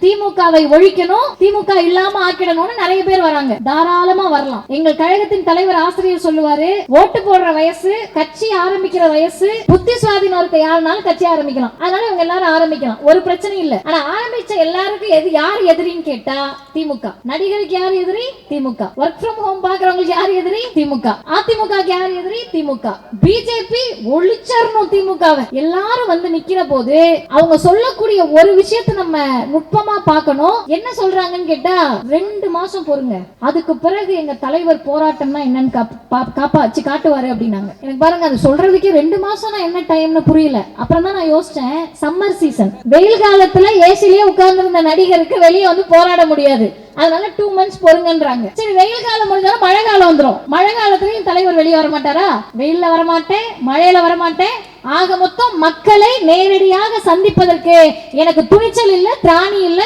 திமுகவை ஒழிக்கணும் திமுக இல்லாம ஆக்கிடணும்னு நிறைய பேர் வராங்க. தாராளமா வரலாம். எங்கள் கழகத்தின் தலைவர் ஆசிரியர் சொல்லுவாரு ஓட்டு போடுற வயசு கட்சி ஆரம்பிக்கிற வயசு புத்தி சுவாதீனம் இருக்க யாருனாலும் கட்சி ஆரம்பிக்கலாம். அதனால இவங்க எல்லாரும் ஆரம்பிக்கலாம். ஒரு பிரச்சனை இல்ல. ஆனா ஆரம்பிச்ச எல்லாருக்கும் எது யார் எதிரின்னு கேட்டா திமுக. நடிகருக்கு யார் எதிரி? திமுக. ஒர்க் ஃப்ரம் ஹோம் பாக்குறவங்களுக்கு யார் எதிரி? திமுக. அதிமுக யார் எதிரி? திமுக. பிஜேபி ஒழிச்சரணும் திமுகவை. எல்லாரும் வந்து நிக்கிற போது அவங்க சொல்லக்கூடிய ஒரு விஷயத்தை நம்ம நுட்பம் பார்க்கணும். என்ன சொல்றாங்கன்னு கேட்டா ரெண்டு மாசம் பொறுங்க. அதுக்கு பிறகு எங்க தலைவர் போராட்டம்னா என்னன்னு காப்- பா- காப்பாச்சு காட்டுவாரு அப்படின்னாங்க. எனக்கு பாருங்க அது சொல்றதுக்கே ரெண்டு மாசம் நான் என்ன டைம்னு புரியல. அப்புறம் தான் நான் யோசிச்சேன் சம்மர் சீசன் வெயில் காலத்துல ஏசிலேயே உட்கார்ந்திருந்த நடிகருக்கு வெளியே வந்து போராட முடியாது. அதனால டூ மந்த்ஸ் பொறுங்கன்றாங்க. சரி வெயில் காலம் முடிஞ்சாலும் மழை காலம் வந்துடும் மழை காலத்துலயும் தலைவர் வெளியே வர மாட்டாரா வெயில்ல வர மாட்டேன் மழையில வர மாட்டேன் ஆக மொத்தம் மக்களை நேரடியாக சந்திப்பதற்கு எனக்கு துணிச்சல் இல்ல திராணி இல்ல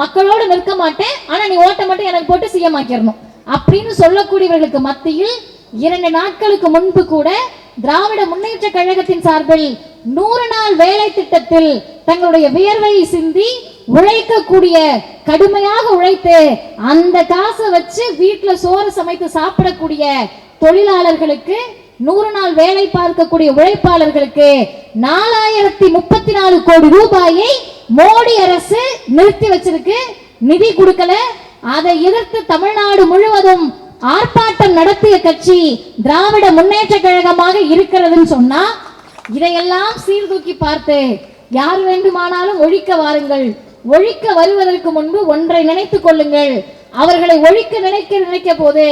மக்களோடு நிற்க மாட்டேன். ஆனா நீ ஓட்ட மட்டும் எனக்கு போட்டு சிஎம் ஆக்கிடணும் அப்படின்னு சொல்லக்கூடியவர்களுக்கு மத்தியில் இரண்டு நாட்களுக்கு முன்பு கூட திராவிட முன்னேற்ற கழகத்தின் சார்பில் நூறு நாள் வேலை திட்டத்தில் தங்களுடைய வியர்வையை சிந்தி உழைக்கக்கூடிய கடுமையாக உழைத்து அந்த காசை வச்சு வீட்டுல சோறு சமைத்து சாப்பிடக்கூடிய தொழிலாளர்களுக்கு நூறு நாள் வேலை பார்க்கக்கூடிய உழைப்பாளர்களுக்கு நாலாயிரத்தி முப்பத்தி நாலு கோடி ரூபாயை மோடி அரசு நிறுத்தி வச்சிருக்கு. நிதி கொடுக்கல. அதை எதிர்த்து தமிழ்நாடு முழுவதும் ஆர்ப்பாட்டம் நடத்திய கட்சி திராவிட முன்னேற்ற கழகமாக இருக்கிறதுன்னு சொன்னா இதையெல்லாம் சீர்தூக்கி பார்த்து யார் வேண்டுமானாலும் ஒழிக்க வாருங்கள். ஒழிக்க வருவதற்கு முன்பு ஒன்றை நினைத்துக் கொள்ளுங்கள். அவர்களை ஒழிக்க நினைக்க நினைக்க போது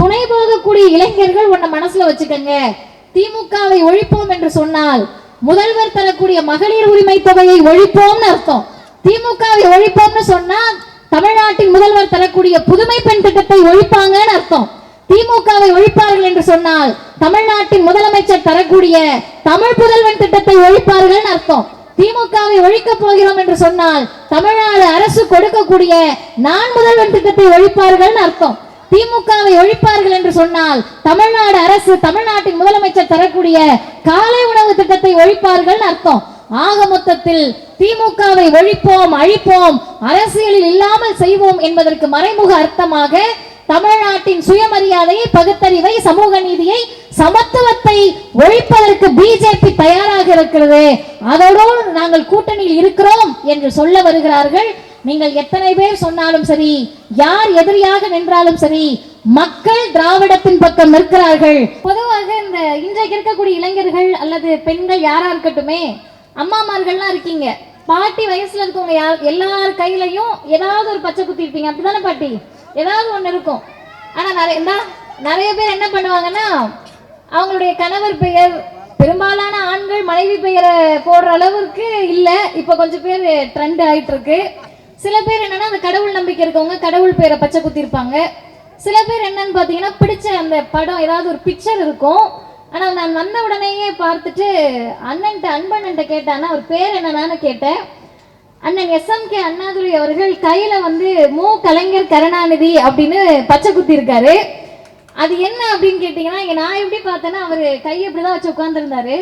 துணை போகக்கூடிய இளைஞர்கள் உன்னை மனசுல வச்சுக்கங்க. திமுகவை ஒழிப்போம் என்று சொன்னால் முதல்வர் தரக்கூடிய மகளிர் உரிமை தொகையை ஒழிப்போம்னு அர்த்தம். திமுகவை ஒழிப்போம்னு சொன்னா தமிழ்நாட்டின் முதல்வர் தரக்கூடிய புதுமை பெண் திட்டத்தை ஒழிப்பாங்கன்னு அர்த்தம். திமுகவை ஒழிப்பார்கள் என்று சொன்னால் தமிழ்நாட்டின் முதலமைச்சர் தரக்கூடிய தமிழ் புதல்வன் திட்டத்தை ஒழிப்பார்கள் அர்த்தம். திமுகவை ஒழிக்க போகிறோம் என்று சொன்னால் தமிழ்நாடு அரசு கொடுக்கக்கூடிய நான் முதல்வன் திட்டத்தை ஒழிப்பார்கள் அர்த்தம். திமுகவை ஒழிப்பார்கள் என்று சொன்னால் தமிழ்நாடு அரசு தமிழ்நாட்டின் முதலமைச்சர் தரக்கூடிய காலை உணவு திட்டத்தை ஒழிப்பார்கள் அர்த்தம். ஆக மொத்தத்தில் திமுகவை ஒழிப்போம் அழிப்போம் அரசியலில் இல்லாமல் செய்வோம் என்பதற்கு மறைமுக அர்த்தமாக தமிழ்நாட்டின் சுயமரியாதையை பகுத்தறிவை சமூக நீதியை சமத்துவத்தை ஒழிப்பதற்கு பிஜேபி தயாராக இருக்கிறது. அதோடு நாங்கள் கூட்டணியில் இருக்கிறோம் என்று சொல்ல வருகிறார்கள். நீங்கள் எத்தனை பேர் சொன்னாலும் சரி யார் எதிரியாக நின்றாலும் சரி மக்கள் திராவிடத்தின் பக்கம் நிற்கிறார்கள். பொதுவாக இந்த இன்றைக்கு இருக்கக்கூடிய இளைஞர்கள் அல்லது பெண்கள் யாரா இருக்கட்டுமே அம்மாமார்கள்லாம் இருக்கீங்க. பாட்டி வயசுல இருக்கவங்க யார் எல்லார் கையிலையும் ஏதாவது ஒரு பச்சை குத்தி இருப்பீங்க. அப்படிதானே பாட்டி? ஏதாவது ஒன்று இருக்கும். ஆனால் நிறைய தான் நிறைய பேர் என்ன பண்ணுவாங்கன்னா அவங்களுடைய கணவர் பெயர் பெரும்பாலான ஆண்கள் மனைவி பெயரை போடுற அளவுக்கு இல்லை. இப்போ கொஞ்சம் பேர் ட்ரெண்ட் ஆகிட்டு இருக்கு சில பேர் என்னன்னா அந்த கடவுள் நம்பிக்கை இருக்கவங்க கடவுள் பேரை பச்சை குத்திருப்பாங்க சில பேர் என்னன்னு பார்த்தீங்கன்னா பிடிச்ச அந்த படம் ஏதாவது ஒரு பிக்சர் இருக்கும். ஆனால் நான் வந்த உடனேயே பார்த்துட்டு அண்ணன்ட்ட அன்பண்ணன்ட்ட கேட்டேன்னா அவர் பேர் என்னன்னு கேட்டேன். அண்ணன் எஸ்எம்கே அண்ணாதுரை அவர்கள் கையில வந்து மு கலைஞர் கருணாநிதி அப்படின்னு பச்சை குத்தி இருக்காரு அது என்ன அப்படின்னு கேட்டீங்கன்னா இங்க நான் எப்படி பார்த்தேன்னா அவர் கையை இப்படிதான் வச்சு உட்காந்துருந்தாரு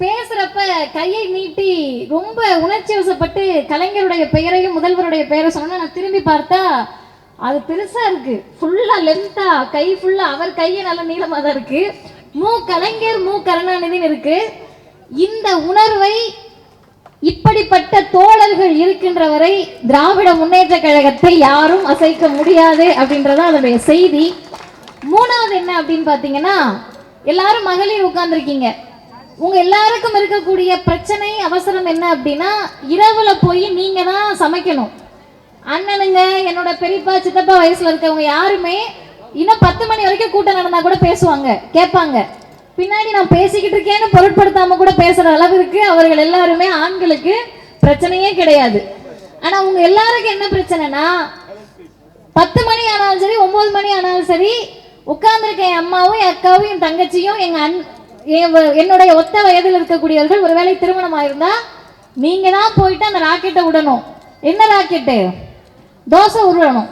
பேசுறப்ப கையை நீட்டி ரொம்ப உணர்ச்சி வசப்பட்டு கலைஞருடைய பெயரையும் முதல்வருடைய பெயரை சொன்னா நான் திரும்பி பார்த்தா அது பெருசா இருக்கு. ஃபுல்லா லென்த்தா கை ஃபுல்லா அவர் கையை நல்ல நீளமா தான் இருக்கு. மு கலைஞர் மு கருணாநிதின்னு இருக்கு. இந்த உணர்வை இப்படிப்பட்ட தோழர்கள் இருக்கின்ற வரை திராவிட முன்னேற்ற கழகத்தை யாரும் அசைக்க முடியாது அப்படின்றத அதனுடைய செய்தி. மூணாவது என்ன அப்படின்னு பார்த்தீங்கன்னா எல்லாரும் மகளிர் உட்கார்ந்துருக்கீங்க. உங்க எல்லாருக்கும் இருக்கக்கூடிய பிரச்சனை அவசரம் என்ன அப்படின்னா இரவுல போய் நீங்க தான் சமைக்கணும். அண்ணனுங்க என்னோட பெரியப்பா சித்தப்பா வயசுல இருக்கவங்க யாருமே இன்னும் பத்து மணி வரைக்கும் கூட்டம் நடந்தா கூட பேசுவாங்க கேட்பாங்க. பின்னாடி நான் பேசிக்கிட்டு இருக்கேன்னு பொருட்படுத்தாம கூட பேசுற அளவிற்கு அவர்கள் எல்லாருமே ஆண்களுக்கு பிரச்சனையே கிடையாது. ஆனா உங்க எல்லாருக்கும் என்ன பிரச்சனைனா பத்து மணி ஆனாலும் சரி ஒன்பது மணி ஆனாலும் சரி உட்கார்ந்துருக்க என் அம்மாவும் என் அக்காவும் என் தங்கச்சியும் எங்க அன் என் என்னுடைய ஒத்த வயதில் இருக்கக்கூடியவர்கள் ஒருவேளை திருமணம் ஆயிருந்தா நீங்க தான் போயிட்டு அந்த ராக்கெட்டை விடணும். என்ன ராக்கெட்டு தோசை உருளணும்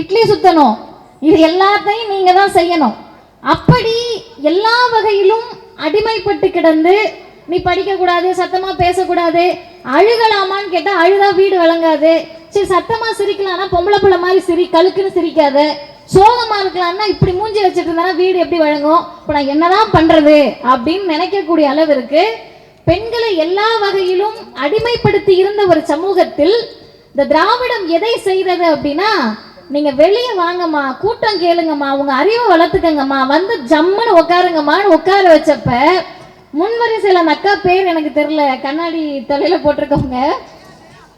இட்லி சுத்தணும். இது எல்லாத்தையும் நீங்க தான் செய்யணும். அப்படி எல்லா வகையிலும் அடிமைப்பட்டு கிடந்து நீ படிக்க கூடாது சத்தமா பேசக்கூடாது அழுகலாமான்னு கேட்டா அழுதா வீடு வழங்காது. சரி சத்தமா சிரிக்கலாம்னா பொம்பளை பிள்ளை மாதிரி சிரி கழுக்குன்னு சிரிக்காத. சோகமா இருக்கலாம்னா இப்படி மூஞ்சி வச்சுட்டு இருந்தா வீடு எப்படி வழங்கும்? இப்போ நான் என்னதான் பண்றது? அப்படின்னு நினைக்கக்கூடிய அளவிற்கு பெண்களை எல்லா வகையிலும் அடிமைப்படுத்தி இருந்த ஒரு சமூகத்தில் இந்த திராவிடம் எதை செய்தது அப்படின்னா நீங்க வெளியே வாங்கம்மா கூட்டம் கேளுங்கம்மா உங்க அறிவை வளர்த்துக்கங்கம்மா. வந்து ஜம்முன்னு உட்காருங்கம்மான்னு உட்கார வச்சப்ப முன்வரிசையில் அந்த அக்கா பேர் எனக்கு தெரியல கண்ணாடி தலையில போட்டிருக்கவங்க.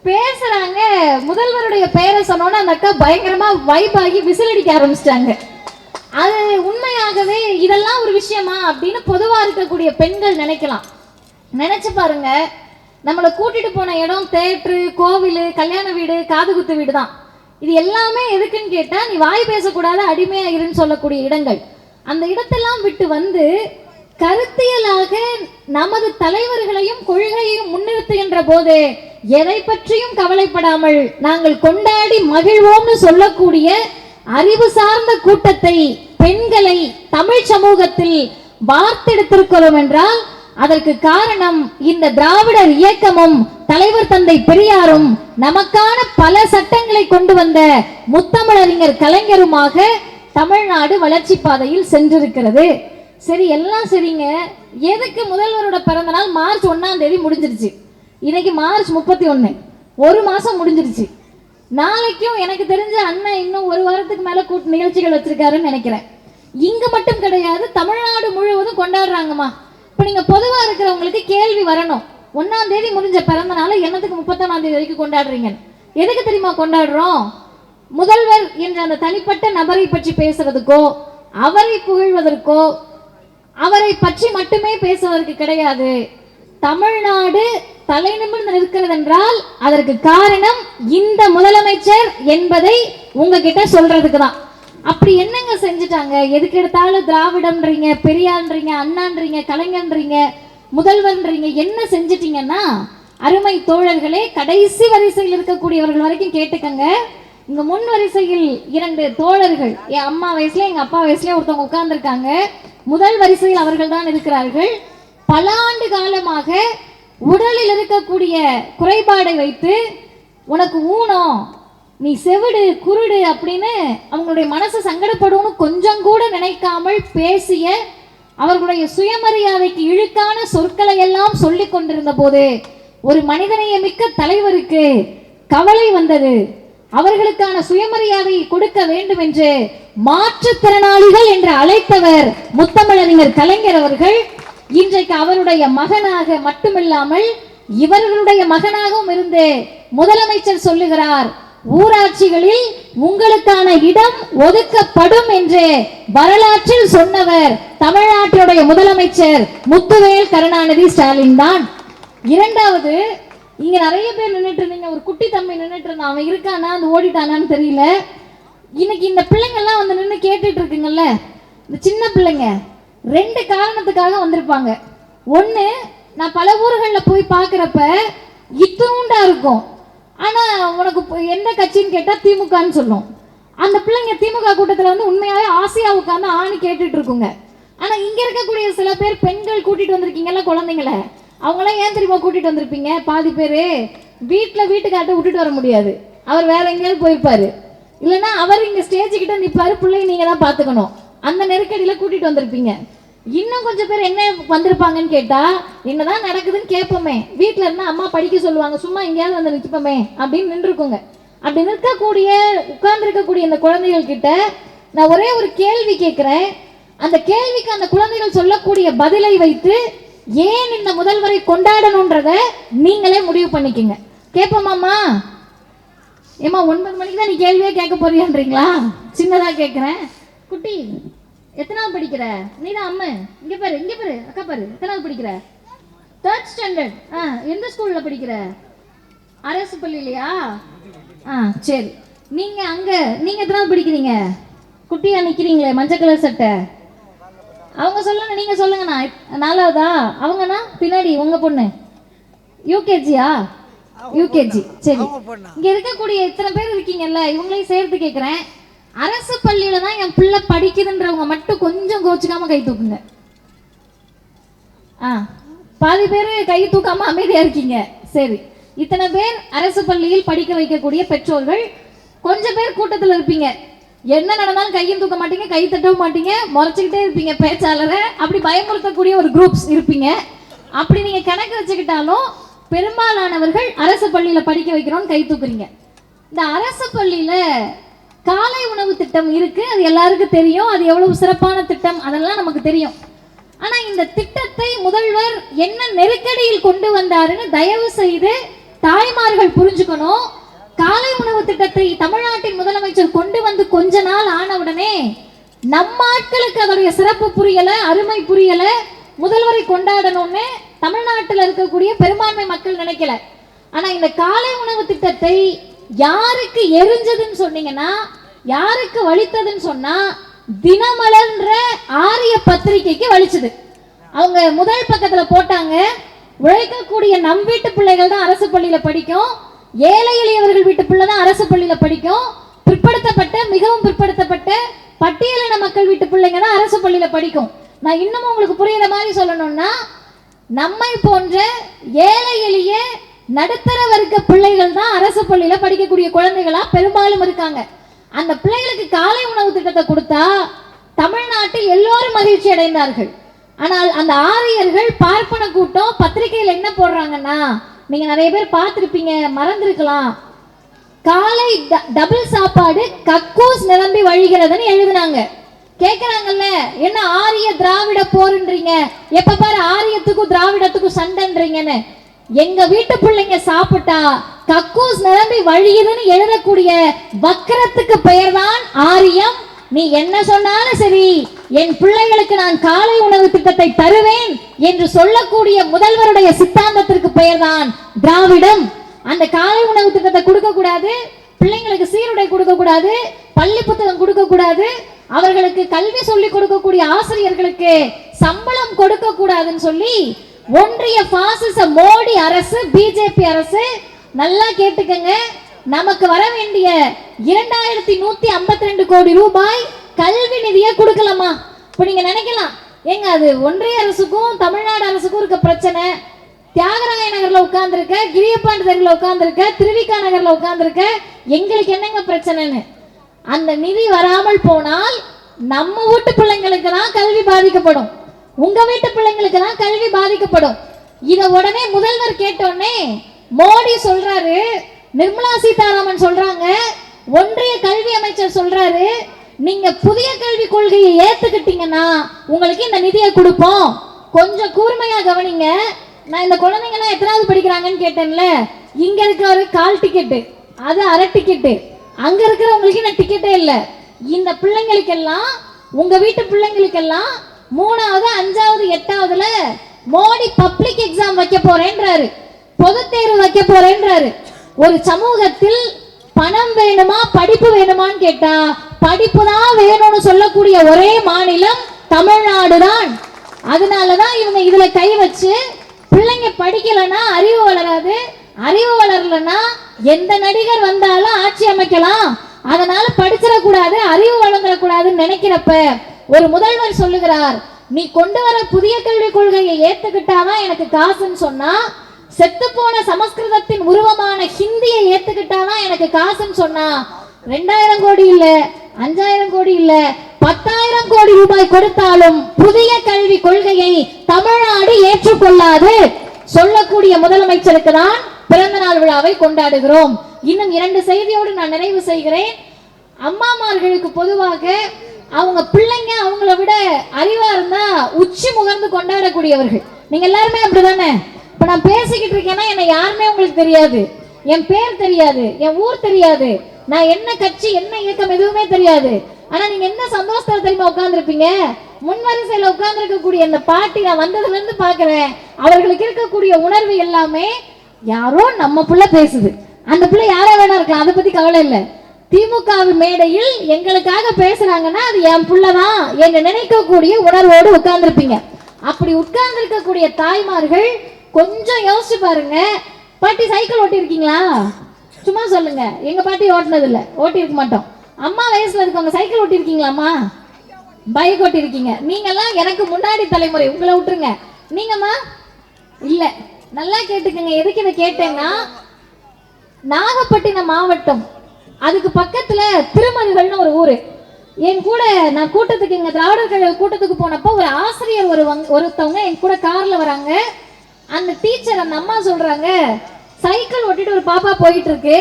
பேசுறாங்க முதல்வருடைய பெயரை சொன்னோன்னே அந்த அக்கா பயங்கரமா வைப் ஆகி விசில் அடிக்க ஆரம்பிச்சிட்டாங்க. அது உண்மையாகவே இதெல்லாம் ஒரு விஷயமா அப்படின்னு பொதுவா இருக்கக்கூடிய பெண்கள் நினைக்கலாம். நினைச்சு பாருங்க நம்மளை கூட்டிட்டு போன இடம் தேட்ரு கோவில் கல்யாண வீடு காதுகுத்து வீடு தான் இது எல்லாமே எதுக்குன்னு கேட்டால் நீ வாய் பேசக்கூடாது அடிமையாக இருன்னு சொல்லக்கூடிய இடங்கள். அந்த இடத்தெல்லாம் விட்டு வந்து கருத்தியலாக நமது தலைவர்களையும் கொள்கையையும் முன்னிறுத்துகின்ற போது எதை பற்றியும் கவலைப்படாமல் நாங்கள் கொண்டாடி மகிழ்வோம்னு சொல்லக்கூடிய அறிவு சார்ந்த கூட்டத்தை பெண்களை தமிழ் சமூகத்தில் வார்த்தெடுத்திருக்கிறோம் என்றால் அதற்கு காரணம் இந்த திராவிடர் இயக்கமும் தலைவர் தந்தை பெரியாரும் நமக்கான பல சட்டங்களை கொண்டு வந்த முத்தமிழறிஞர் கலைஞருமாக தமிழ்நாடு வளர்ச்சி பாதையில் சென்றிருக்கிறது. சரி எல்லாம் சரிங்க. எதுக்கு முதல்வரோட பிறந்த நாள் மார்ச் ஒன்னாம் தேதி முடிஞ்சிருச்சு. இன்னைக்கு மார்ச் முப்பத்தி ஒன்று ஒரு மாசம் முடிஞ்சிருச்சு. நாளைக்கும் எனக்கு தெரிஞ்ச அண்ணன் இன்னும் ஒரு வாரத்துக்கு மேல கூட்டு நிகழ்ச்சிகள் வச்சிருக்காருன்னு நினைக்கிறேன். இங்க மட்டும் கிடையாது தமிழ்நாடு முழுவதும் கொண்டாடுறாங்கம்மா. இப்போ நீங்கள் பொதுவாக இருக்கிறவங்களுக்கு கேள்வி வரணும். ஒன்றாம் தேதி முடிஞ்ச பிறந்த நாள் என்னத்துக்கு முப்பத்தொன்னாம் தேதி வரைக்கும் கொண்டாடுறீங்க? எதுக்கு தெரியுமா கொண்டாடுறோம்? முதல்வர் என்ற அந்த தனிப்பட்ட நபரை பற்றி பேசுறதுக்கோ அவரை புகழ்வதற்கோ அவரை பற்றி மட்டுமே பேசுவதற்கு கிடையாது. தமிழ்நாடு தலை நிமிர்ந்து நிற்கிறது என்றால் அதற்கு காரணம் இந்த முதலமைச்சர் என்பதை உங்ககிட்ட சொல்றதுக்கு தான் அப்படி என்னங்க செஞ்சுட்டாங்க? எதுக்கு எடுத்தாலும் திராவிடம்ன்றீங்க பெரியான்றீங்க அண்ணான்றீங்க கலைஞன்றீங்க முதல்வன்றீங்க என்ன செஞ்சிட்டீங்கன்னா அருமை தோழர்களே கடைசி வரிசையில் இருக்கக்கூடியவர்கள் வரைக்கும் கேட்டுக்கங்க. இங்க முன் வரிசையில் இரண்டு தோழர்கள் என் அம்மா வயசுல எங்க அப்பா வயசுல ஒருத்தவங்க உட்கார்ந்துருக்காங்க. முதல் வரிசையில் அவர்கள் தான் இருக்கிறார்கள். பல ஆண்டு காலமாக உடலில் இருக்கக்கூடிய குறைபாடை வைத்து உனக்கு ஊனம் நீ செவிடு குருடு அப்படின்னு அவங்களுடைய மனசு சங்கடப்படும்னு கொஞ்சம் கூட நினைக்காமல் பேசிய அவர்களுடைய சுயமரியாதைக்கு இழுக்கான சொற்களை எல்லாம் சொல்லி கொண்டிருந்த போது ஒரு மனிதனைய மிக்க தலைவருக்கு கவலை வந்தது. அவர்களுக்கான சுயமரியாதையை கொடுக்க வேண்டும் என்று மாற்றுத்திறனாளிகள் என்று அழைத்தவர் முத்தமிழறிஞர் கலைஞர் அவர்கள். இன்றைக்கு அவருடைய மகனாக மட்டுமில்லாமல் இவர்களுடைய மகனாகவும் இருந்து முதலமைச்சர் சொல்லுகிறார் ஊராட்சிகளில் உங்களுக்கான இடம் ஒதுக்கப்படும் என்று வரலாற்றில் சொன்னவர் தமிழ்நாட்டினுடைய முதலமைச்சர் முத்துவேல் கருணாநிதி ஸ்டாலின் தான். இரண்டாவது இங்க நிறைய பேர் நின்றுட்டு இருந்தீங்க. ஒரு குட்டி தம்பி நின்றுட்டு இருந்தான். அவன் இருக்கானா? அந்த ஓடிட்டானான்னு தெரியல. இன்னைக்கு இந்த பிள்ளைங்க எல்லாம் வந்து நின்று கேட்டுட்டு இருக்குங்கல்ல இந்த சின்ன பிள்ளைங்க ரெண்டு காரணத்துக்காக வந்திருப்பாங்க. ஒன்று நான் பல ஊர்களில் போய் பார்க்குறப்ப இத்தூண்டா இருக்கும். ஆனால் உனக்கு எந்த கட்சின்னு கேட்டால் திமுகன்னு சொல்லும் அந்த பிள்ளைங்க திமுக கூட்டத்தில் வந்து உண்மையாகவே ஆசையாக உட்காந்து ஆணி கேட்டுட்டு இருக்குங்க. ஆனால் இங்கே இருக்கக்கூடிய சில பேர் பெண்கள் கூட்டிகிட்டு வந்திருக்கீங்கல்ல குழந்தைங்கள? அவங்களாம் ஏன் தெரியுமா கூட்டிகிட்டு வந்திருப்பீங்க? பாதி பேர் வீட்டில் வீட்டுக்காட்ட விட்டுட்டு வர முடியாது. அவர் வேற எங்கேயாவது போயிருப்பார். இல்லைன்னா அவர் இங்கே ஸ்டேஜ் கிட்ட நிப்பாரு பிள்ளைங்க நீங்கள் தான் பார்த்துக்கணும் அந்த நெருக்கடியில் கூட்டிகிட்டு வந்திருப்பீங்க. இன்னும் கொஞ்சம் பேர் என்ன வந்திருப்பாங்கன்னு கேட்டா என்னதான் நடக்குதுன்னு கேட்போமே வீட்டுல இருந்தா அம்மா படிக்க சொல்லுவாங்க. சும்மா எங்கேயாவது வந்து நிற்போமே அப்படின்னு நின்றுக்குங்க. அப்படி நிற்கக்கூடிய உட்கார்ந்து இருக்கக்கூடிய இந்த குழந்தைகள் கிட்ட நான் ஒரே ஒரு கேள்வி கேட்கிறேன். அந்த கேள்விக்கு அந்த குழந்தைகள் சொல்லக்கூடிய பதிலை வைத்து ஏன் இந்த முதல்வரை கொண்டாடணுன்றத நீங்களே முடிவு பண்ணிக்கங்க. கேட்போமாம்மா ஏம்மா ஒன்பது மணிக்கு தான் நீ கேள்வியே கேட்க போறியான்றீங்களா? சின்னதாக கேட்குறேன். குட்டி. எத்தனாவது படிக்கிற? நீ தான் அம்மு. இங்க பாரு இங்க பாரு அக்கா பாரு எத்தனாவது படிக்கிற? தேர்ட் ஸ்டாண்டர்ட் ஆ எந்த ஸ்கூல்ல படிக்கிற? அரசு பள்ளியிலையா? ஆ சரி. நீங்க அங்க நீங்க எத்தனாவது படிக்கிறீங்க? குட்டியா நிக்கிறீங்களே மஞ்சள் கலர் சட்டை. அவங்க சொல்லுங்க நீங்க சொல்லுங்கண்ணா நாலாவதா? அவங்கண்ணா? பின்னாடி உங்க பொண்ணு. யூகேஜியா யூகேஜி சரி. இங்க இருக்கக்கூடிய இத்தனை பேர் இருக்கீங்கல்ல? இவங்களையும் சேர்த்து கேக்குறேன். அரசு பள்ளியில தான் என் பிள்ளை படிக்குதுன்றவங்க மட்டும் கொஞ்சம் கோச்சிக்காம கை தூக்குங்க. ஆ பாதி பேர் கை தூக்காம அமைதியா இருக்கீங்க. சரி இத்தனை பேர் அரசு பள்ளியில் படிக்க வைக்கக்கூடிய பெற்றோர்கள் கொஞ்சம் பேர் கூட்டத்தில் இருப்பீங்க. என்ன நடந்தாலும் கையும் தூக்க மாட்டீங்க கை தட்டவும் மாட்டீங்க முறைச்சிக்கிட்டே இருப்பீங்க பேச்சாளரை. அப்படி பயமுறுத்தக்கூடிய ஒரு குரூப்ஸ் இருப்பீங்க. அப்படி நீங்க கணக்கு வச்சுக்கிட்டாலும் பெரும்பாலானவர்கள் அரசு பள்ளியில படிக்க வைக்கிறோம்னு கை தூக்குறீங்க. இந்த அரசு பள்ளியில காலை உணவு திட்டம் இருக்கு அது எல்லாருக்கும் தெரியும். அது எவ்வளவு சிறப்பான திட்டம்? அதெல்லாம் நமக்கு தெரியும். ஆனா இந்த திட்டத்தை முதல்வர் என்ன நெருக்கடியில் கொண்டு வந்தாருன்னு தயவு செய்து தாய்மார்கள் புரிஞ்சுக்கணும். காலை உணவு திட்டத்தை தமிழ்நாட்டின் முதலமைச்சர் கொண்டு வந்து கொஞ்ச நாள் ஆன உடனே நம்ம ஆட்களுக்கு அதோடைய சிறப்பு புரியல அருமை புரியல. முதல்வரை கொண்டாடணும்னு தமிழ்நாட்டில் இருக்கக்கூடிய பெரும்பான்மை மக்கள் நினைக்கல. ஆனா இந்த காலை உணவு திட்டத்தை யாருக்கு எரிஞ்சதுன்னு சொன்னீங்கன்னா யாருக்கு வலித்ததுன்னு சொன்னா தினமலர்ன்ற ஆரிய பத்திரிகைக்கு வலிச்சது. அவங்க முதல் பக்கத்துல போட்டாங்க உழைக்கக்கூடிய நம் வீட்டு பிள்ளைகள் தான் அரசு பள்ளியில படிக்கும் ஏழை எளியவர்கள் வீட்டு பிள்ளை தான் அரசு பள்ளியில படிக்கும் பிற்படுத்தப்பட்ட மிகவும் பிற்படுத்தப்பட்ட பட்டியலின மக்கள் வீட்டு பிள்ளைங்க தான் அரசு பள்ளியில படிக்கும். நான் இன்னமும் உங்களுக்கு புரியுற மாதிரி சொல்லணும்னா நம்மை போன்ற ஏழை எளிய நடுத்தர வர்க்க பிள்ளைகள் தான் அரசு பள்ளியில படிக்கக்கூடிய குழந்தைகளா பெரும்பாலும் இருக்காங்க. அந்த பிள்ளைகளுக்கு காலை உணவு திட்டத்தை கொடுத்தா தமிழ்நாட்டில் எல்லோரும் மகிழ்ச்சி அடைந்தார்கள். ஆனால் அந்த ஆரியர்கள் பார்ப்பன கூட்டம் பத்திரிகையில் என்ன போடுறாங்கன்னா நீங்க நிறைய பேர் பார்த்துருப்பீங்க மறந்துருக்கலாம். காலை ட- டபுள் சாப்பாடு கக்கூஸ் நிரம்பி வழிகிறதுன்னு எழுதுனாங்க. கேட்குறாங்கல்ல என்ன ஆரிய திராவிட போருன்றீங்க? எப்ப பாரு ஆரியத்துக்கும் திராவிடத்துக்கும் சண்டைன்றீங்கன்னு. எங்க வீட்டு பிள்ளைங்க சாப்பிட்டா கக்கூஸ் நிரம்பி வழியுதுன்னு எழுதக்கூடிய வக்கரத்துக்கு பெயர்தான் ஆரியம். நீ என்ன சொன்னாலும் சரி என் பிள்ளைகளுக்கு நான் காலை உணவு திட்டத்தை தருவேன் என்று சொல்லக்கூடிய முதல்வருடைய சித்தாந்தத்திற்கு பெயர்தான் திராவிடம். அந்த காலை உணவு திட்டத்தை கொடுக்க கூடாது பிள்ளைங்களுக்கு சீருடை கொடுக்க கூடாது பள்ளி புத்தகம் கொடுக்க கூடாது அவர்களுக்கு கல்வி சொல்லி கொடுக்கக்கூடிய ஆசிரியர்களுக்கு சம்பளம் கொடுக்க கூடாதுன்னு சொல்லி ஒன்றிய பாசிச மோடி அரசு பிஜேபி அரசு நல்லா கேட்டுக்கங்க. நமக்கு வர வேண்டிய இரண்டாயிரத்தி நூத்தி ஐம்பத்தி ரெண்டு கோடி ரூபாய் கல்வி நிதியை கொடுக்கலாமா? இப்ப நீங்க நினைக்கலாம். ஏங்க அது ஒன்றிய அரசுக்கும் தமிழ்நாடு அரசுக்கும் இருக்க பிரச்சனை. தியாகராய நகர்ல உட்கார்ந்துருக்க கிரியப்பாண்டி தெருவில் உட்கார்ந்துருக்க திருவிக்கா நகர்ல உட்கார்ந்துருக்க எங்களுக்கு என்னங்க பிரச்சனைன்னு? அந்த நிதி வராமல் போனால் நம்ம வீட்டு பிள்ளைங்களுக்கு தான் கல்வி பாதிக்கப்படும். உங்க வீட்டு பிள்ளைங்களுக்கு தான் கல்வி பாதிக்கப்படும். இத உடனே முதல்வர் கேட்டோடனே மோடி சொல்றாரு நிர்மலா சீதாராமன் சொல்றாங்க ஒன்றிய கல்வி அமைச்சர் சொல்றாரு நீங்க புதிய கல்வி கொள்கையை ஏத்துக்கிட்டீங்கன்னா உங்களுக்கு இந்த நிதியை கொடுப்போம். கொஞ்சம் கூர்மையா கவனிங்க. நான் இந்த குழந்தைங்க எல்லாம் எத்தனாவது படிக்கிறாங்கன்னு கேட்டேன்ல இங்க இருக்கிற கால் டிக்கெட்டு அது அரை டிக்கெட்டு அங்க இருக்கிறவங்களுக்கு இந்த டிக்கெட்டே இல்ல. இந்த பிள்ளைங்களுக்கெல்லாம் உங்க வீட்டு பிள்ளைங்களுக்கெல்லாம் மூணாவது அஞ்சாவது எட்டாவதுல மோடி பப்ளிக் எக்ஸாம் வைக்க போறேன்றாரு. பொது தேர்வு வைக்க போறேன்றாரு. ஒரு சமூகத்தில் பணம் வேணுமா படிப்பு வேணுமான்னு கேட்டா படிப்பு தான் வேணும்னு சொல்லக்கூடிய ஒரே மாநிலம் தமிழ்நாடு தான். அதனாலதான் இவங்க இதுல கை வச்சு பிள்ளைங்க படிக்கலைன்னா அறிவு வளராது. அறிவு வளரலன்னா எந்த நடிகர் வந்தாலும் ஆட்சி அமைக்கலாம். அதனால படிச்சிடக்கூடாது அறிவு வழங்கக்கூடாதுன்னு நினைக்கிறப்ப ஒரு முதல்வர் சொல்லுகிறார் நீ கொண்டு வர புதிய கல்விக் கொள்கையை ஏத்துக்கிட்டாதான் எனக்கு காசுன்னு சொன்னா செத்து போன சமஸ்கிருதத்தின் உருவமான ஹிந்தியை ஏத்துக்கிட்டாதான் எனக்கு காசுன்னு சொன்னா ரெண்டாயிரம் கோடி இல்ல அஞ்சாயிரம் கோடி இல்ல பத்தாயிரம் கோடி ரூபாய் கொடுத்தாலும் புதிய கல்வி கொள்கையை தமிழ்நாடு ஏற்றுக்கொள்ளாது. சொல்லக்கூடிய முதலமைச்சருக்கு தான் பிறந்த நாள் விழாவை கொண்டாடுகிறோம். இன்னும் இரண்டு செய்தியோடு நான் நிறைவு செய்கிறேன். அம்மாமார்களுக்கு பொதுவாக அவங்க பிள்ளைங்க அவங்கள விட அறிவா இருந்தா உச்சி முகர்ந்து கொண்டாடக்கூடியவர்கள். நீங்க எல்லாருமே அப்படிதானே? இப்ப நான் பேசிக்கிட்டு இருக்கேன்னா என்னை யாருமே உங்களுக்கு தெரியாது. என் பேர் தெரியாது என் ஊர் தெரியாது நான் என்ன கட்சி என்ன இயக்கம் எதுவுமே தெரியாது. ஆனா நீங்க என்ன சந்தோஷத்துல தெரியுமா உட்கார்ந்துருப்பீங்க? முன் உட்கார்ந்து இருக்கக்கூடிய அந்த பாட்டி நான் வந்ததுல இருந்து பாக்குறேன் அவர்களுக்கு இருக்கக்கூடிய உணர்வு எல்லாமே யாரோ நம்ம புள்ள பேசுது. அந்த பிள்ளை யாரோ வேணா இருக்கலாம் அதை பத்தி கவலை இல்லை. திமுக மேடையில் எங்களுக்காக பேசுறாங்கன்னா அது என் புள்ளதான் என்று நினைக்கக்கூடிய உணர்வோடு உட்கார்ந்துருப்பீங்க. அப்படி உட்கார்ந்துருக்கக்கூடிய தாய்மார்கள் கொஞ்சம் யோசிச்சு பாருங்க. பாட்டி சைக்கிள் ஓட்டியிருக்கீங்களா? சும்மா சொல்லுங்க. எங்க பாட்டி ஓட்டினது இல்லை ஓட்டியிருக்க மாட்டோம். அம்மா வயசுல இருக்கவங்க சைக்கிள் ஓட்டியிருக்கீங்களாம்மா? பைக் ஓட்டியிருக்கீங்க. நீங்கெல்லாம் எனக்கு முன்னாடி தலைமுறை. உங்களை விட்டுருங்க. நீங்கம்மா? இல்ல. நல்லா கேட்டுக்கங்க. எதுக்கு இதை கேட்டேன்னா நாகப்பட்டினம் மாவட்டம் அதுக்கு பக்கத்துல திருமருகல்னு ஒரு ஊரு. என் கூட நான் கூட்டத்துக்கு எங்க திராவிடர் கழக கூட்டத்துக்கு போனப்போ ஒரு ஆசிரியர் ஒரு ஒருத்தவங்க என் கூட கார்ல வராங்க. அந்த டீச்சர் அந்த அம்மா சொல்றாங்க சைக்கிள் ஓட்டிட்டு ஒரு பாப்பா போயிட்டு இருக்கு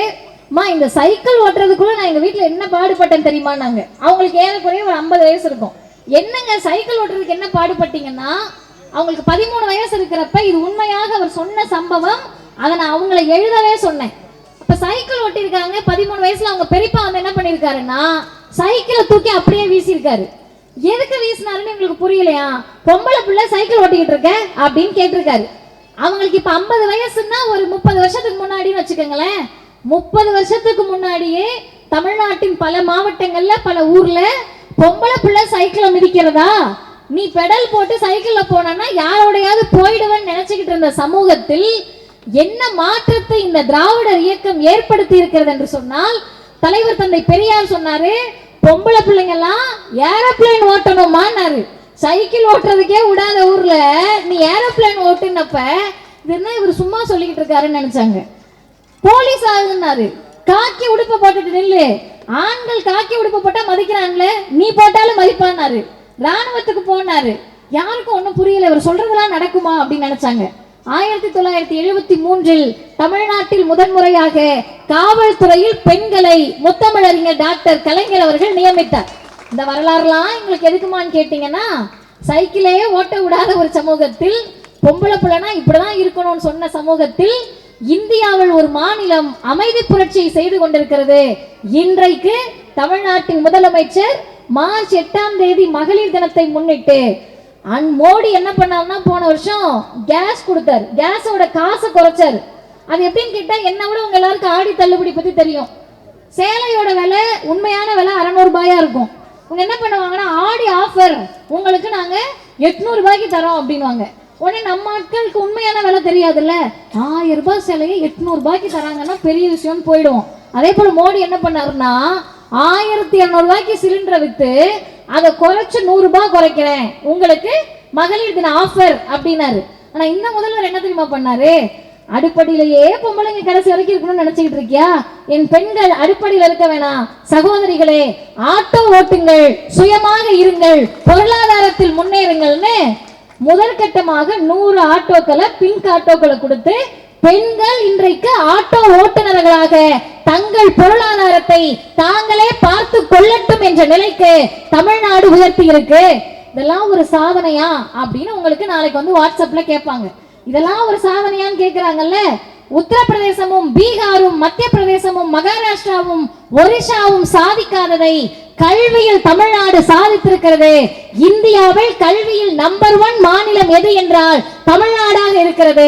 அம்மா இந்த சைக்கிள் ஓட்டுறதுக்குள்ள நான் எங்க வீட்டில் என்ன பாடுபட்டேன் தெரியுமா நாங்கள் அவங்களுக்கு ஏறக்குறைய ஒரு ஐம்பது வயசு இருக்கும். என்னங்க சைக்கிள் ஓட்டுறதுக்கு என்ன பாடுபட்டீங்கன்னா அவங்களுக்கு பதிமூணு வயசு இருக்கிறப்ப இது உண்மையாக அவர் சொன்ன சம்பவம். அதை நான் அவங்கள எழுதவே சொன்னேன். இப்ப சைக்கிள் ஓட்டியிருக்காங்க. பதிமூணு வயசுல அவங்க பெரியப்பா வந்து என்ன பண்ணிருக்காருன்னா சைக்கிளை தூக்கி அப்படியே வீசியிருக்காரு. எதுக்கு வீசினாருன்னு எங்களுக்கு புரியலையா? பொம்பளை பிள்ளை சைக்கிள் ஓட்டிக்கிட்டு இருக்க அப்படின்னு கேட்டிருக்காரு. அவங்களுக்கு இப்ப ஐம்பது வயசுன்னா ஒரு முப்பது வருஷத்துக்கு முன்னாடின்னு வச்சுக்கோங்களேன். முப்பது வருஷத்துக்கு முன்னாடியே தமிழ்நாட்டின் பல மாவட்டங்கள்ல பல ஊர்ல பொம்பளை பிள்ளை சைக்கிளை மிதிக்கிறதா? நீ பெடல் போட்டு சைக்கிள்ல போனா யாரோடையாவது போயிடுவேன்னு நினைச்சுக்கிட்டு இருந்த சமூகத்தில் என்ன மாற்றத்தை இந்த திராவிடர் இயக்கம் ஏற்படுத்தி இருக்கிறது என்று சொன்னால் தலைவர் தந்தை பெரியார் சொன்னாரு பொம்பளை பிள்ளைங்க எல்லாம் ஏரோப்ளேன் ஓட்டணுமான்னாரு. சைக்கிள் ஓட்டுறதுக்கே விடாத ஊர்ல நீ ஏரோப்ளேன் ஓட்டுனப்ப இது என்ன இவர் சும்மா சொல்லிக்கிட்டு இருக்காருன்னு நினைச்சாங்க. போலீஸ் ஆகுன்னாரு காக்கி உடுப்பை போட்டுட்டு நில்லு. ஆண்கள் காக்கி உடுப்பை போட்டா மதிக்கிறாங்களே நீ போட்டாலும் மதிப்பானாரு ராணுவத்துக்கு போனாரு. யாருக்கும் ஒன்றும் புரியல இவர் சொல்றதெல்லாம் நடக்குமா அப்படின்னு நினைச்சாங்க. ஆயிரத்தி தொள்ளாயிரத்தி எழுபத்தி மூன்றில் தமிழ்நாட்டில் முதன்முறையாக காவல்துறையில் பெண்களை முத்தமிழறிஞர் டாக்டர் கலைஞர் அவர்கள் நியமித்தார். இந்த வரலாறுலாம் எங்களுக்கு எதுக்குமான்னு கேட்டீங்கன்னா சைக்கிளே ஓட்ட விடாத ஒரு சமூகத்தில் பொம்பளை பிள்ளைனா இப்படிதான் இருக்கணும்னு சொன்ன சமூகத்தில் இந்தியாவில் ஒரு மாநிலம் அமைதி புரட்சியை செய்து கொண்டிருக்கிறது. இன்றைக்கு தமிழ்நாட்டின் முதலமைச்சர் மார்ச் எட்டாம் தேதி மகளிர் தினத்தை முன்னிட்டு அன் மோடி என்ன பண்ணாருன்னா போன வருஷம் கேஸ் கொடுத்தாரு. கேஸோட காசை குறைச்சாரு. அது எப்படின்னு கேட்டால் என்ன விட உங்க எல்லாருக்கும் ஆடி தள்ளுபடி பத்தி தெரியும். சேலையோட விலை உண்மையான விலை அறநூறுபாயாக இருக்கும். உங்க என்ன பண்ணுவாங்கன்னா ஆடி ஆஃபர் உங்களுக்கு நாங்க எட்நூறு ரூபாய்க்கு தரோம் அப்படின்வாங்க உடனே நம்ம ஆட்களுக்கு உண்மையான விலை தெரியாதுல்ல? ஆயிரம் ரூபாய் சிலையை எட்நூறு ரூபாய்க்கு தராங்கன்னா பெரிய விஷயம்னு போயிடுவோம் அதே போல மோடி என்ன பண்ணாருன்னா ஆயிரத்தி இருநூறு சிலிண்டரை விற்று அதை குறைச்சு நூறு ரூபாய் குறைக்கிறேன். உங்களுக்கு மகளிர் தின ஆஃபர் அப்படின்னாரு. ஆனா இந்த முதல்வர் என்ன தெரியுமா பண்ணாரு? அடுப்படியிலேயே பொம்பளைங்க கடைசி வரைக்கும் இருக்கணும்னு நினைச்சுக்கிட்டு இருக்கியா? என் பெண்கள் அடுப்படியில் இருக்க வேணாம். சகோதரிகளே ஆட்டோ ஓட்டுங்கள். சுயமாக இருங்கள். பொருளாதாரத்தில் முன்னேறுங்கள்னு முதற்கட்டமாக நூறு ஆட்டோக்களை பிங்க் ஆட்டோக்களை கொடுத்து பெண்கள் இன்றைக்கு ஆட்டோ ஓட்டுநர்களாக தங்கள் பொருளாதாரத்தை தாங்களே பார்த்து கொள்ளட்டும் என்ற நிலைக்கு தமிழ்நாடு உயர்த்தி இருக்கு. இதெல்லாம் ஒரு சாதனையா? அப்படின்னு உங்களுக்கு நாளைக்கு வந்து வாட்ஸ்அப்ல கேட்பாங்க. இதெல்லாம் ஒரு சாதனையான்னு கேக்குறாங்கல்ல? உத்தரப்பிரதேசமும் பீகாரும் மத்திய பிரதேசமும் மகாராஷ்டிராவும் ஒரிசாவும் சாதிக்காததை கல்வியில் தமிழ்நாடு சாதித்திருக்கிறது. இந்தியாவில் கல்வியில் நம்பர் ஒன் மாநிலம் எது என்றால் தமிழ்நாடாக இருக்கிறது.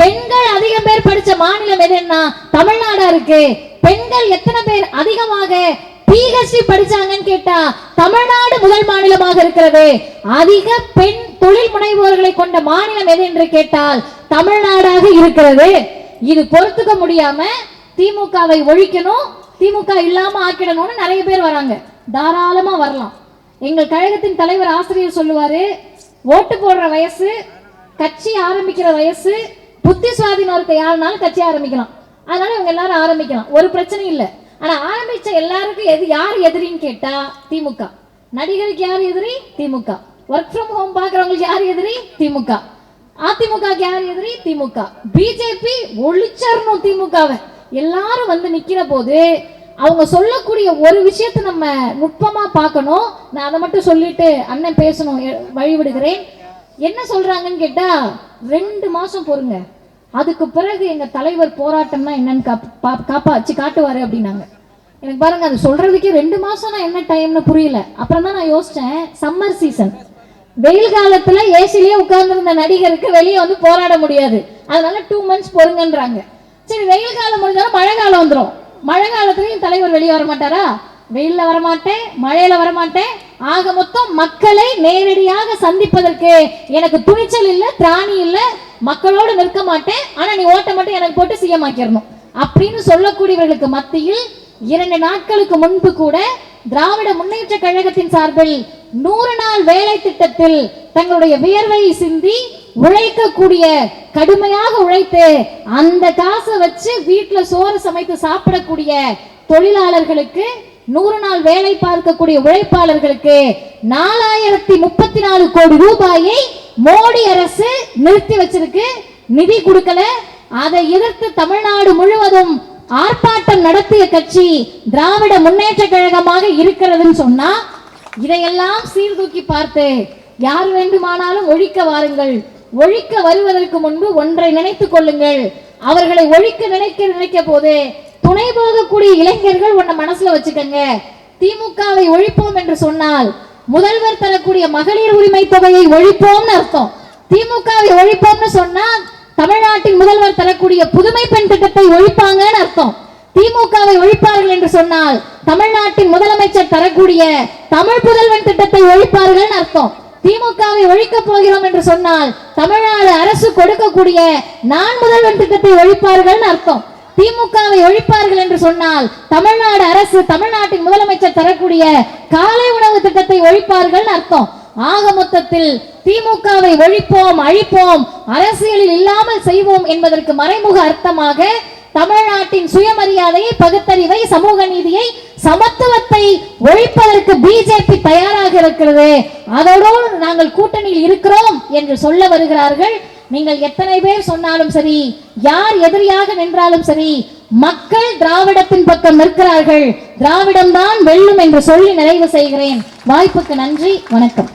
பெண்கள் அதிகம் பேர் படிச்ச மாநிலம் எதுன்னா தமிழ்நாடா இருக்கு. பெண்கள் எத்தனை பேர் அதிகமாக பிஹெச்டி படிச்சாங்கன்னு கேட்டா தமிழ்நாடு முதல் மாநிலமாக இருக்கிறது. அதிக பெண் தொழில் முனைவோர்களை கொண்ட மாநிலம் எது என்று கேட்டால் தமிழ்நாடாக இருக்கிறது. இது பொறுத்துக்க முடியாம திமுகவை ஒழிக்கணும் திமுக இல்லாம ஆக்கிடணும்னு நிறைய பேர் வராங்க. தாராளமா வரலாம். எங்கள் கழகத்தின் தலைவர் ஆசிரியர் சொல்லுவாரு ஓட்டு போடுற வயசு கட்சி ஆரம்பிக்கிற வயசு புத்தி சுவாதீனம் இருக்க யாருனாலும் கட்சி ஆரம்பிக்கலாம். அதனால இவங்க எல்லாரும் ஆரம்பிக்கலாம். ஒரு பிரச்சனை இல்லை. ஆனா ஆரம்பிச்ச எல்லாருக்கும் எது யார் எதிரின்னு கேட்டா திமுக. நடிகருக்கு யார் எதிரி? திமுக. ஒர்க் ஃப்ரம் ஹோம் பாக்குறவங்களுக்கு யார் எதிரி? திமுக. அதிமுக யார் எதிரி திமுக. பிஜேபி ஒழிச்சரணும் திமுகவை எல்லாரும் வந்து நிக்கிற போது அவங்க சொல்லக்கூடிய ஒரு விஷயத்தை நம்ம நுட்பமா பார்க்கணும். நான் அதை மட்டும் சொல்லிட்டு அண்ணன் பேசணும் வழிவிடுகிறேன். வழி விடுகிறேன் என்ன சொல்றாங்கன்னு கேட்டா ரெண்டு மாசம் பொறுங்க. அதுக்கு பிறகு எங்க தலைவர் போராட்டம்னா என்னன்னு காப்- பா- காப்பாச்சு காட்டுவாரு அப்படின்னாங்க. எனக்கு பாருங்க அது சொல்றதுக்கே ரெண்டு மாசம்னா என்ன டைம்னு புரியல. அப்புறம் தான் நான் யோசிச்சேன் சம்மர் சீசன் வெயில் காலத்துல ஏசிலேயே உட்கார்ந்துருந்த நடிகருக்கு வெளியே வந்து போராட முடியாது. அதனால டூ மந்த்ஸ் பொறுங்கன்றாங்க. சரி வெயில் காலம் முடிஞ்சாலும் மழை காலம் வந்துடும் மழை காலத்துலயும் தலைவர் வெளியே வர மாட்டாரா? வெயில்ல வரமாட்டேன் மழையில வரமாட்டேன். ஆக மொத்தம் மக்களை நேரடியாக சந்திப்பதற்கு எனக்கு துணிச்சல் இல்ல திராணி இல்ல மக்களோடு நிற்க மாட்டேன். ஆனா நீ ஓட்ட மட்டும் எனக்கு போட்டு சிஎம் ஆக்கிடணும் அப்படின்னு சொல்லக்கூடியவர்களுக்கு மத்தியில் இரண்டு நாட்களுக்கு முன்பு கூட திராவிட முன்னேற்ற கழகத்தின் சார்பில் நூறு நாள் வேலை திட்டத்தில் தங்களுடைய வியர்வையை சிந்தி உழைக்கக்கூடிய கடுமையாக உழைத்து அந்த காசை வச்சு வீட்டுல சோறு சமைத்து சாப்பிடக்கூடிய தொழிலாளர்களுக்கு நூறு நாள் வேலை பார்க்கக்கூடிய உழைப்பாளர்களுக்கு நாலாயிரத்தி முப்பத்தி நாலு கோடி ரூபாயை மோடி அரசு நிறுத்தி வச்சிருக்கு. நிதி கொடுக்கல. அதை எதிர்த்து தமிழ்நாடு முழுவதும் ஆர்ப்பாட்டம் நடத்திய கட்சி திராவிட முன்னேற்ற கழகமாக இருக்கிறதுன்னு சொன்னா இதையெல்லாம் சீர்தூக்கி பார்த்து யார் வேண்டுமானாலும் ஒழிக்க வாருங்கள். ஒழிக்க வருவதற்கு முன்பு ஒன்றை நினைத்துக் கொள்ளுங்கள். அவர்களை ஒழிக்க நினைக்க நினைக்க போது துணை போகக்கூடிய இளைஞர்கள் உன்னை மனசுல வச்சுக்கங்க. திமுகவை ஒழிப்போம் என்று சொன்னால் முதல்வர் தரக்கூடிய மகளிர் உரிமை தொகையை ஒழிப்போம்னு அர்த்தம். திமுகவை ஒழிப்போம்னு சொன்னா தமிழ்நாட்டின் முதல்வர் தரக்கூடிய புதுமை பெண் திட்டத்தை ஒழிப்பாங்கன்னு அர்த்தம். திமுகவை ஒழிப்பார்கள் என்று சொன்னால் தமிழ்நாட்டின் முதலமைச்சர் தரக்கூடிய தமிழ் புதல்வன் திட்டத்தை ஒழிப்பார்கள் அர்த்தம். திமுகவை ஒழிக்க போகிறோம் என்று சொன்னால் தமிழ்நாடு அரசு கொடுக்கக்கூடிய நான் முதல்வன் திட்டத்தை ஒழிப்பார்கள் அர்த்தம். திமுகவை ஒழிப்பார்கள் என்று சொன்னால் தமிழ்நாடு அரசு தமிழ்நாட்டின் முதலமைச்சர் தரக்கூடிய காலை உணவு திட்டத்தை ஒழிப்பார்கள் அர்த்தம். ஆக மொத்தத்தில் திமுகவை ஒழிப்போம் அழிப்போம் அரசியலில் இல்லாமல் செய்வோம் என்பதற்கு மறைமுக அர்த்தமாக தமிழ்நாட்டின் சுயமரியாதையை பகுத்தறிவை சமூக நீதியை சமத்துவத்தை ஒழிப்பதற்கு பிஜேபி தயாராக இருக்கிறது. அதோடு நாங்கள் கூட்டணியில் இருக்கிறோம் என்று சொல்ல வருகிறார்கள். நீங்கள் எத்தனை பேர் சொன்னாலும் சரி யார் எதிரியாக நின்றாலும் சரி மக்கள் திராவிடத்தின் பக்கம் நிற்கிறார்கள். திராவிடம் தான் வெல்லும் என்று சொல்லி நிறைவு செய்கிறேன். வாய்ப்புக்கு நன்றி வணக்கம்.